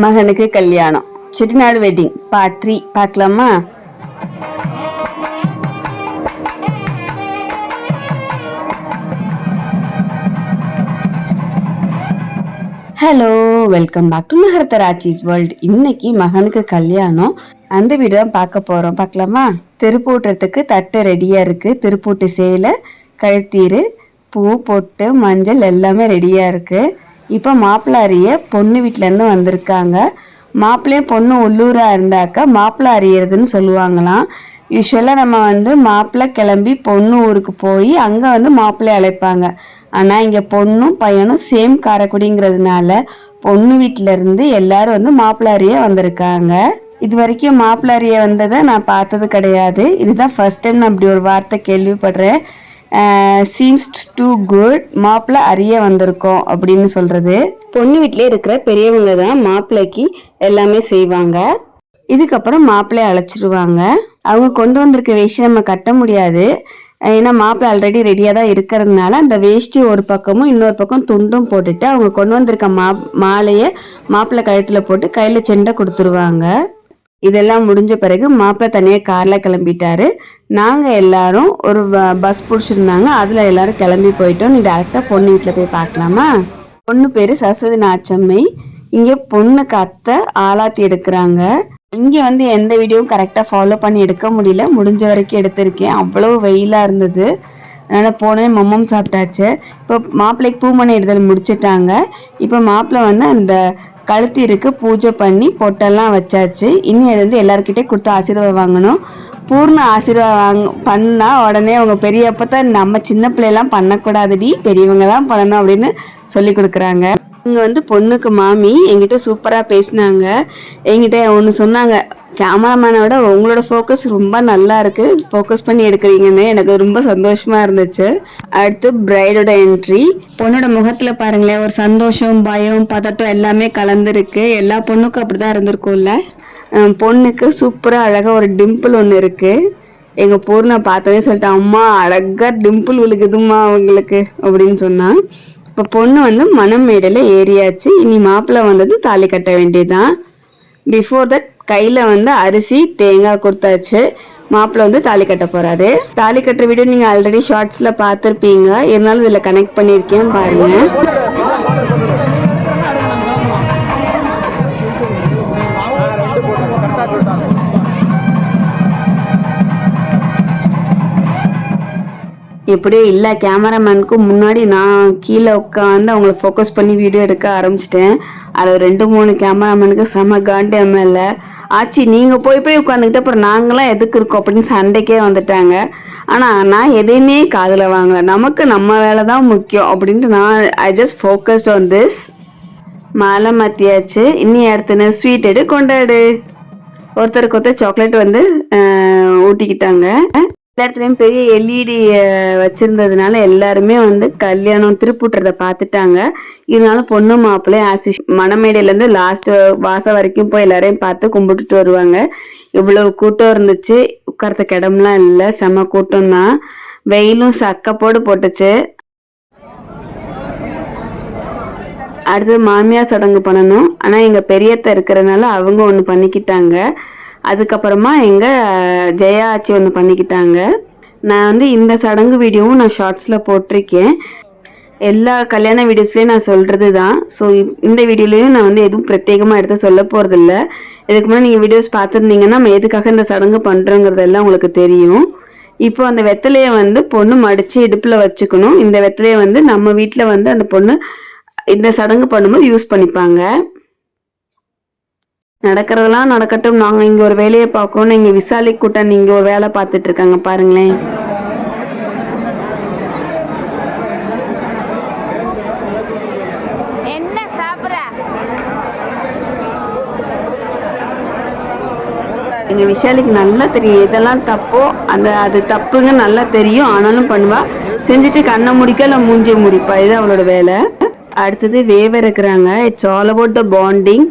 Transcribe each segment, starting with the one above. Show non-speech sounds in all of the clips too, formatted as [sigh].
மகனுக்கு கல்யாணம். Chettinad wedding part three பார்க்கலாமா? Hello welcome back to Nagaratharachis world இன்னைக்கு மகனுக்கு கல்யாணம். அந்த வீடு தான் பார்க்க போறோம். பார்க்கலாமா? திருப்பூட்டுறதுக்கு தட்டு ரெடியா இருக்கு. திருப்பூட்டு சேலை கழுத்தீர் பூ பொட்டு மஞ்சள் எல்லாமே ரெடியா இருக்கு. இப்போ மாப்பிள்ளாரிய பொண்ணு வீட்டிலேருந்து வந்திருக்காங்க. மாப்பிள்ளையும் பொண்ணு உள்ளூராக இருந்தாக்க மாப்பிள்ளை அறியறதுன்னு சொல்லுவாங்களாம். யூஸ்வலாக நம்ம வந்து மாப்பிள்ளை கிளம்பி பொண்ணு ஊருக்கு போய் அங்கே வந்து மாப்பிள்ளை அழைப்பாங்க. ஆனால் இங்கே பொண்ணும் பையனும் சேம் காரைக்குடிங்கிறதுனால பொண்ணு வீட்டிலேருந்து எல்லாரும் வந்து மாப்பிள்ளை வந்திருக்காங்க. இது வரைக்கும் மாப்பிள்ளாரிய வந்ததை நான் பார்த்தது கிடையாது. இதுதான் ஃபர்ஸ்ட் டைம் நான் இப்படி ஒரு வார்த்தை கேள்விப்படுறேன். சீம்ஸ் டு குட் மாப்பிள்ளை அறிய வந்திருக்கோம் அப்படின்னு சொல்றது. பொண்ணு வீட்டிலே இருக்கிற பெரியவங்க தான் மாப்பிள்ளைக்கு எல்லாமே செய்வாங்க. இதுக்கப்புறம் மாப்பிள்ளைய அழைச்சிருவாங்க. அவங்க கொண்டு வந்திருக்க வேஷ்டி நம்ம கட்ட முடியாது. ஏன்னா மாப்பிள்ளை ஆல்ரெடி ரெடியாக தான் இருக்கிறதுனால அந்த வேஷ்டி ஒரு பக்கமும் இன்னொரு பக்கம் துண்டும் போட்டுட்டு அவங்க கொண்டு வந்திருக்க மா மாலையை மாப்பிள்ளை கழுத்தில் போட்டு கையில் செண்டை கொடுத்துருவாங்க. இதெல்லாம் முடிஞ்ச பிறகு மாப்பிள்ளை தனியாக காரில் கிளம்பிட்டாரு. நாங்கள் எல்லாரும் ஒரு பஸ் பிடிச்சிருந்தாங்க. அதில் எல்லாரும் கிளம்பி போயிட்டோம். நீ டேரெக்டாக பொண்ணு வீட்டில் போய் பார்க்கலாமா? பொண்ணு பேர் சரஸ்வதி நாச்சம்மை. இங்கே பொண்ணுக்கு அத்தை ஆலாத்தி எடுக்கிறாங்க. இங்கே வந்து எந்த வீடியோவும் கரெக்டாக ஃபாலோ பண்ணி எடுக்க முடியல. முடிஞ்ச வரைக்கும் எடுத்திருக்கேன். அவ்வளோ வெயிலாக இருந்தது. அதனால் போனேன் மம்மம் சாப்பிட்டாச்சு. இப்போ மாப்பிள்ளைக்கு பூமணி எடுதல் முடிச்சிட்டாங்க. இப்போ மாப்பிள்ளை வந்து அந்த கழுத்திருக்கு பூஜை பண்ணி பொட்டெல்லாம் வச்சாச்சு. இனி அது வந்து எல்லாருக்கிட்டே கொடுத்து ஆசீர்வாதம் வாங்கணும். பூர்ண ஆசீர்வாதம் வாங்க பண்ணால் உடனே அவங்க பெரியப்ப தான் நம்ம சின்ன பிள்ளையெல்லாம் பண்ணக்கூடாதுடி பெரியவங்க தான் பண்ணணும் அப்படின்னு சொல்லி கொடுக்குறாங்க. இங்கே வந்து பொண்ணுக்கு மாமி என்கிட்ட சூப்பராக பேசினாங்க. என்கிட்ட ஒன்று சொன்னாங்க கேமராமேனோட உங்களோட ஃபோக்கஸ் ரொம்ப நல்லா இருக்கு. ஃபோக்கஸ் பண்ணி எடுக்கிறீங்கன்னு எனக்கு ரொம்ப சந்தோஷமா இருந்துச்சு. அடுத்து பிரைடோட என்ட்ரி பொண்ணோட முகத்துல பாருங்களேன் ஒரு சந்தோஷம் பயம் பதட்டம் எல்லாமே கலந்துருக்கு. எல்லா பொண்ணுக்கும் அப்படிதான் இருந்திருக்கும்ல. பொண்ணுக்கு சூப்பராக அழகாக ஒரு டிம்பிள் ஒன்று இருக்குது எங்கள் பூர்ணா பார்த்ததே சொல்லிட்டு அம்மா அழகாக டிம்பிள் விழுகுதும்மா அவங்களுக்கு அப்படின்னு சொன்னான் இப்போ பொண்ணு வந்து மணம் மேடையில் ஏறியாச்சு. இனி மாப்பிள்ளை வந்தது தாலி கட்ட வேண்டியதுதான். பிஃபோர் தட் கையில் வந்து அரிசி தேங்காய் கொடுத்தாச்சு. மாப்பிள்ளை வந்து தாலி கட்ட போறாரு. தாலி கட்டுற வீடியோ நீங்கள் ஆல்ரெடி ஷார்ட்ஸில் பார்த்துருப்பீங்க. இருந்தாலும் இதில் கனெக்ட் பண்ணியிருக்கேன் பாருங்க. எப்படியோ இல்லை கேமராமேனுக்கு முன்னாடி நான் கீழே உட்காந்து அவங்கள ஃபோக்கஸ் பண்ணி வீடியோ எடுக்க ஆரம்பிச்சிட்டேன். அதில் ரெண்டு மூணு கேமராமேனுக்கு செம காண்டு எம்எல்ஏ ஆச்சி நீங்கள் போய் போய் உட்காந்துக்கிட்டு அப்புறம் நாங்களாம் எதுக்கு இருக்கோம் அப்படின்னு சண்டைக்கே வந்துட்டாங்க. ஆனால் நான் எதையுமே காதில் வாங்கல. நமக்கு நம்ம வேலை தான் முக்கியம் அப்படின்ட்டு நான் I just focused on this மாலை மாற்றியாச்சு இன்னி அடுத்து ஸ்வீட் எடு கொண்டாடு ஒருத்தருக்கு ஒருத்தர் சாக்லேட் வந்து ஊட்டிக்கிட்டாங்க. எல்லா இடத்துலயும் பெரிய எல்இடி வச்சிருந்ததுனால எல்லாருமே வந்து கல்யாணம் திருப்புட்டுறத பார்த்துட்டாங்க இருந்தாலும் பொண்ணு மாப்பிள்ளை ஆஸ் மணமேடையில இருந்து லாஸ்ட் வாசம் வரைக்கும் போய் எல்லாரையும் பார்த்து கும்பிட்டுட்டு வருவாங்க. இவ்வளவு கூட்டம் இருந்துச்சு. உட்காரத்துக்கு இடம்லாம் இல்லை. செம கூட்டம் தான் வெயிலும் சக்கப்போடு போட்டுச்சு. அடுத்தது மாமியார் சடங்கு பண்ணணும். ஆனால் எங்கள் பெரியத்தை இருக்கிறதுனால அவங்க ஒன்று பண்ணிக்கிட்டாங்க. அதுக்கப்புறமா எங்கள் ஜெயா ஆச்சி ஒன்று பண்ணிக்கிட்டாங்க. நான் வந்து இந்த சடங்கு வீடியோவும் நான் ஷார்ட்ஸில் போட்டிருக்கேன். எல்லா கல்யாண வீடியோஸ்லேயும் நான் சொல்கிறது தான் ஸோ இந்த வீடியோலையும் நான் வந்து எதுவும் பிரத்யேகமாக எடுத்து சொல்ல போகிறதில்ல இதுக்கு முன்னாடி நீங்கள் வீடியோஸ் பார்த்துருந்தீங்கன்னா நம்ம எதுக்காக இந்த சடங்கு பண்ணுறோங்கிறதெல்லாம் உங்களுக்கு தெரியும். இப்போ அந்த வெத்தலையை வந்து பொண்ணு மடித்து இடுப்பில் வச்சுக்கணும். இந்த வெத்தலையை வந்து நம்ம வீட்டில் வந்து அந்த பொண்ணு இந்த சடங்கு பண்ணும்போது யூஸ் பண்ணிப்பாங்க. நடக்கிறதெல்லாம் நடக்கட்டும். நாங்கள் இங்கே ஒரு வேலையை பார்க்கணும் இங்கே விசாலி கூட்டம் இங்கே ஒரு வேலை பார்த்துட்டு இருக்காங்க. பாருங்களேன். எங்கள் விஷாலிக்கு நல்லா தெரியும். இதெல்லாம் தப்போ? அந்த அது தப்புங்க நல்லா தெரியும். ஆனாலும் பண்ணுவா. செஞ்சுட்டு கண்ணை முடிக்க இல்லை மூஞ்சியை முடிப்பா. இது அவளோட வேலை. அடுத்தது வேவ இருக்கிறாங்க it's all about the bonding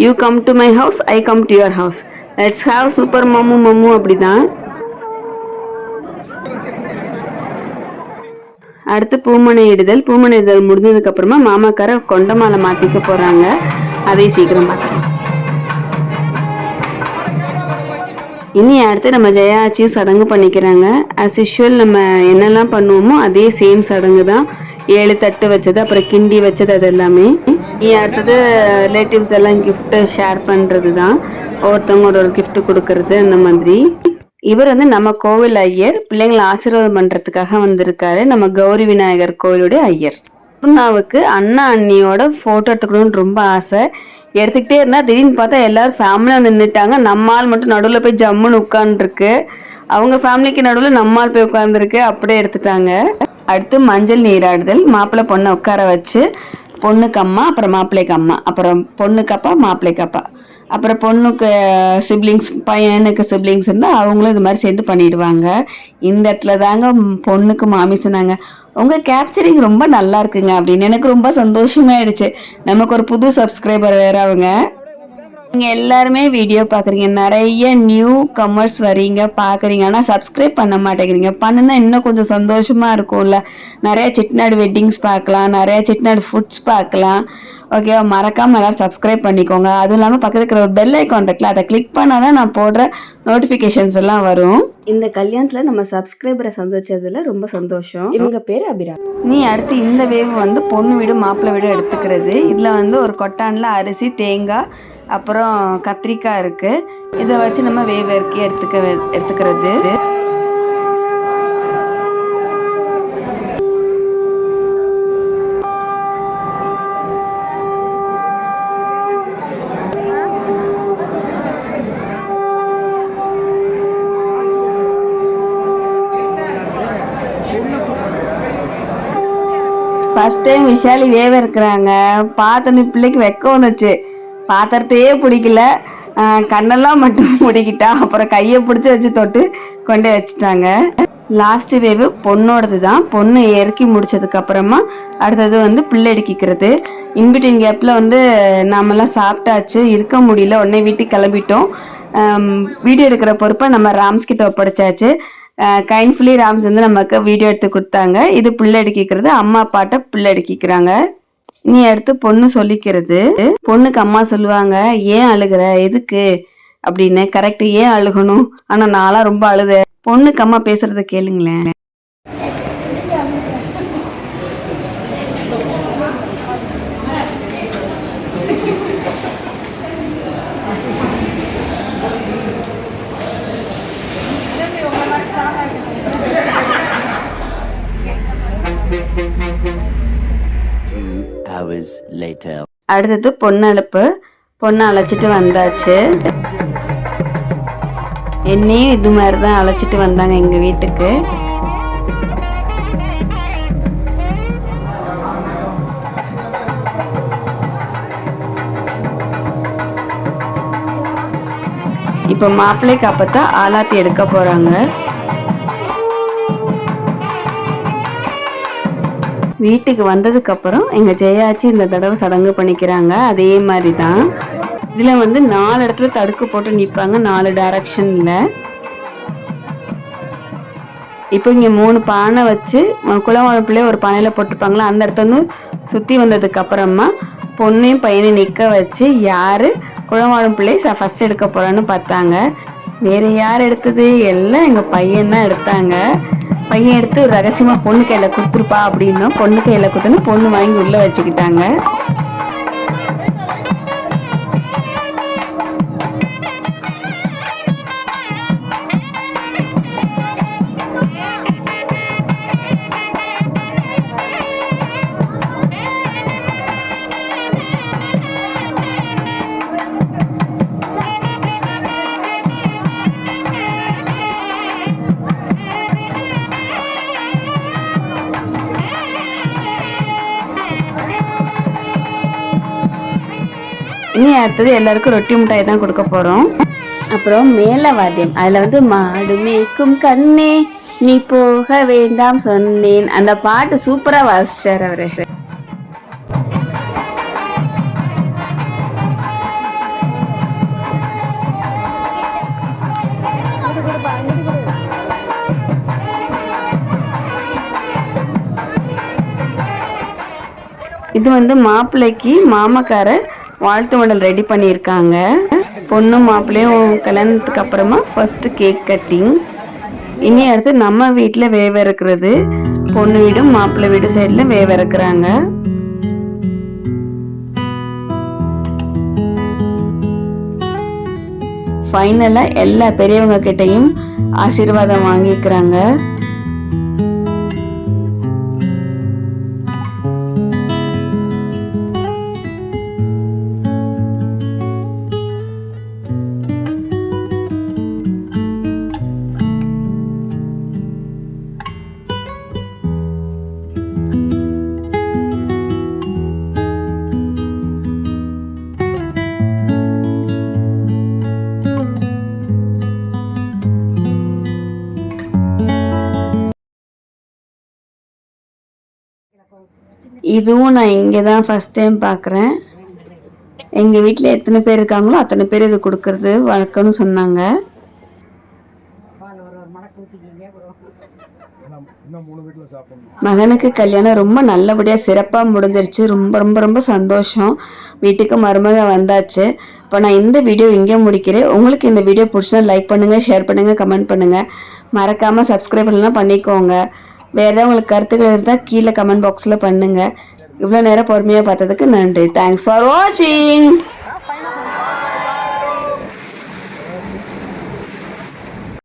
you come to my house I come to your house let's have super மம்மு மம்மு அப்படிதான். அடுத்து பூமனை இடுதல். பூமனை இடுதல் முடிஞ்சதுக்கு அப்புறமா மாமாக்கார கொண்டமால மாத்திக்க போறாங்க. அதையும் சீக்கிரம் பார்க்கலாம். இனி அடுத்து நம்ம ஜெயாச்சியும் சடங்கு பண்ணிக்கிறாங்க. அஸ் யூஷுவல் நம்ம என்னெல்லாம் பண்ணுவோமோ அதே சேம் சடங்கு தான் ஏழு தட்டு வச்சது அப்புறம் கிண்டி வச்சது அது எல்லாமே நீ அடுத்தது ரிலேட்டிவ்ஸ் எல்லாம் gift ஷேர் பண்ணுறது தான் ஒருத்தவங்க ஒரு ஒரு கிஃப்ட் கொடுக்கறது அந்த மாதிரி. இவர் வந்து நம்ம கோவில் ஐயர் பிள்ளைங்களை ஆசீர்வாதம் பண்றதுக்காக வந்திருக்காரு. நம்ம கௌரி விநாயகர் கோவிலுடைய ஐயர். பூர்ணாவுக்கு அண்ணா அண்ணியோட போட்டோ எடுத்துக்கணும்னு ரொம்ப ஆசை. எடுத்துக்கிட்டே இருந்தா திடீர்னு பார்த்தா எல்லாரும் ஃபேமிலியா நின்றுட்டாங்க நம்மால் மட்டும் நடுவில் போய் ஜம்முன்னு உட்காந்துருக்கு அவங்க ஃபேமிலிக்கு நடுவில் நம்மால் போய் உட்காந்துருக்கு அப்படியே எடுத்துட்டாங்க. அடுத்து மஞ்சள் நீராடுதல். மாப்பிள்ளை பொண்ணை உட்கார வச்சு பொண்ணுக்கு அம்மா அப்புறம் மாப்பிள்ளைக்கு அம்மா அப்புறம் பொண்ணுக்கு அப்பா மாப்பிள்ளைக்கு அப்பா. அப்புறம் பொண்ணுக்கு சிப்ளிங்ஸ் பையனுக்கு சிப்ளிங்ஸ் இருந்தால் அவங்களும் இது மாதிரி சேர்ந்து பண்ணிடுவாங்க. இந்த இடத்துல தாங்க பொண்ணுக்கு மாமி சொன்னாங்க உங்கள் கேப்சரிங் ரொம்ப நல்லா இருக்குங்க அப்படின்னு. எனக்கு ரொம்ப சந்தோஷமாயிடுச்சு. நமக்கு ஒரு புது சப்ஸ்கிரைபர் வேறு அவங்க. நீங்க எல்லாருமே வீடியோ பாக்குறீங்க. நிறைய நியூ கமர்ஸ் வரீங்க பாக்குறீங்க. ஆனா சப்ஸ்கிரைப் பண்ண மாட்டேங்கிறீங்க. பண்ணுனா இன்னும் கொஞ்சம் சந்தோஷமா இருக்கும்ல. நிறைய செட்டிநாடு வெட்டிங்ஸ் பார்க்கலாம். நிறைய செட்டிநாடு ஃபுட்ஸ் பார்க்கலாம். ஓகேவா மறக்காம எல்லாரும் சப்ஸ்கிரைப் பண்ணிக்கோங்க. அதுவும் இல்லாம பக்கத்துல இருக்கிற ஒரு பெல் ஐக்கான் இருக்குல்ல அதை கிளிக் பண்ணாதான் நான் போடுற நோட்டிபிகேஷன்ஸ் எல்லாம் வரும். இந்த கல்யாணத்துல நம்ம சப்ஸ்கிரைபரை சந்திச்சதுல ரொம்ப சந்தோஷம். இவங்க பேரு அபிரா. நீ அடுத்து இந்த வேவ் வந்து பொண்ணு வீடு மாப்பிள்ளை வீடு எடுத்துக்கிறது. இதுல வந்து ஒரு கொட்டான்ல அரிசி தேங்காய் அப்புறம் கத்திரிக்காய் இருக்கு. இதை வச்சு நம்ம வேவ் எடுத்துக்க எடுத்துக்கிறது. ஃபஸ்ட் டைம் விஷாலி வேவ இருக்கிறாங்க பார்த்தோன்னே பிள்ளைக்கு வெக்கம் வந்துச்சு. பாத்திரத்தையே பிடிக்கல. கண்ணெல்லாம் மட்டும் [laughs] முடிக்கிட்டா. அப்புறம் கையை பிடிச்சி வச்சு தொட்டு கொண்டு வச்சுட்டாங்க. லாஸ்ட் வேவு பொண்ணோடது தான் பொண்ணு இறக்கி முடிச்சதுக்கு அப்புறமா அடுத்தது வந்து பிள்ளை எடுக்கிக்கிறது. இன்பிட்வீன் கேப்பில் வந்து நாமெல்லாம் சாப்பிட்டாச்சு. இருக்க முடியல. உடனே வீட்டுக்கு கிளம்பிட்டோம். வீடியோ எடுக்கிற பொறுப்பை நம்ம ராம்ஸ் கிட்ட ஒப்படைச்சாச்சு. கைண்ட்ஃபுல்லி ராம்ஸ் வந்து நமக்கு வீடியோ எடுத்து கொடுத்தாங்க. இது பிள்ளை எடுக்கிக்கிறது. அம்மா அப்பாட்ட பிள்ளை எடுக்கிக்கிறாங்க. நீ அடுத்து பொண்ணு சொல்லிக்கிறது. பொண்ணுக்கு அம்மா சொல்லுவாங்க ஏன் அழுகுற? எதுக்கு? அப்படின்னு. கரெக்ட் ஏன் அழுகணும்? ஆனா நான்லாம் ரொம்ப அழுத பொண்ணுக்கு அம்மா பேசுறத கேளுங்களேன். Hours later. அடுத்தது பொண்ணு அழைப்பு பொண்ணை அழைச்சிட்டு வந்தாச்சு. என்னையும் இது மாதிரி தான் அழைச்சிட்டு வந்தாங்க எங்க வீட்டுக்கு. இப்போ மாப்பிள்ளைக்கு அப்பத்தான் ஆலாத்தி எடுக்க போறாங்க. வீட்டுக்கு வந்ததுக்கு அப்புறம் எங்க ஜெயாச்சி இந்த தடவை சடங்கு பண்ணிக்கிறாங்க. அதே மாதிரி தான் இதுல வந்து நாலு இடத்துல தடுக்கு போட்டு நிற்பாங்க நாலு டைரக்ஷன்ல இப்போ இங்க மூணு பானை வச்சு குளவழப்புலேயே ஒரு பானையில போட்டிருப்பாங்களா? அந்த இடத்த வந்து சுத்தி வந்ததுக்கு அப்புறமா பொண்ணையும் பையனையும் நிக்க வச்சு யாரு குளவழப்புலேயே ச ஃபர்ஸ்ட் எடுக்க போறான்னு பார்த்தாங்க. வேற யார் எடுத்தது? எல்லாம் எங்க பையன் தான் எடுத்தாங்க. பையன் எடுத்து ரகசியமாக பொண்ணு கையில் கொடுத்துருப்பா அப்படின்னா பொண்ணு கையில் கொடுத்தோன்னு பொண்ணு வாங்கி உள்ளே வச்சுக்கிட்டாங்க. இனி அடுத்தது எல்லாருக்கும் ரொட்டி மிட்டாய் தான் கொடுக்க போறோம். அப்புறம் மேல வாத்தியம் அதுல வந்து மாடு மேய்க்கும் கண்ணே நீ போக வேண்டாம் சொன்னேன். அந்த பாட்டு சூப்பரா வாசிச்சார் அவரு. இது வந்து மாப்பிள்ளைக்கு மாமக்கார வாழ்த்து மடல் ரெடி பண்ணியிருக்காங்க. பொண்ணும் மாப்பிள்ளையும் கல்யாணத்துக்கு அப்புறமா ஃபர்ஸ்ட் கேக் கட்டிங் இனி அடுத்து நம்ம வீட்டில் வேவ இருக்கிறது பொண்ணு வீடும் மாப்பிள்ளை வீடு சைடில் வேவ இருக்கிறாங்க ஃபைனலாக எல்லா பெரியவங்க கிட்டையும் ஆசீர்வாதம் வாங்கிக்கிறாங்க. இதுவும் நான் இங்கே தான் ஃபஸ்ட் டைம் பார்க்குறேன் எங்கள் வீட்டில் எத்தனை பேர் இருக்காங்களோ அத்தனை பேர் இது கொடுக்கறது வழக்கம்னு சொன்னாங்க. மகனுக்கு கல்யாணம் ரொம்ப நல்லபடியாக சிறப்பாக முடிஞ்சிருச்சு. ரொம்ப ரொம்ப ரொம்ப சந்தோஷம். வீட்டுக்கு மருமக வந்தாச்சு. இப்போ நான் இந்த வீடியோ இங்கே முடிக்கிறேன். உங்களுக்கு இந்த வீடியோ பிடிச்சா லைக் பண்ணுங்கள் ஷேர் பண்ணுங்கள் கமெண்ட் பண்ணுங்கள் மறக்காமல் சப்ஸ்கிரைப் பண்ணலாம் பண்ணிக்கோங்க. வேறு ஏதாவது உங்களுக்கு கருத்துக்கள் இருந்தால் கீழே கமெண்ட் பாக்ஸில் பண்ணுங்கள் இவ்வளோ நேரம் பொறுமையாக பார்த்ததுக்கு நன்றி. தேங்க்ஸ் ஃபார் வாட்சிங்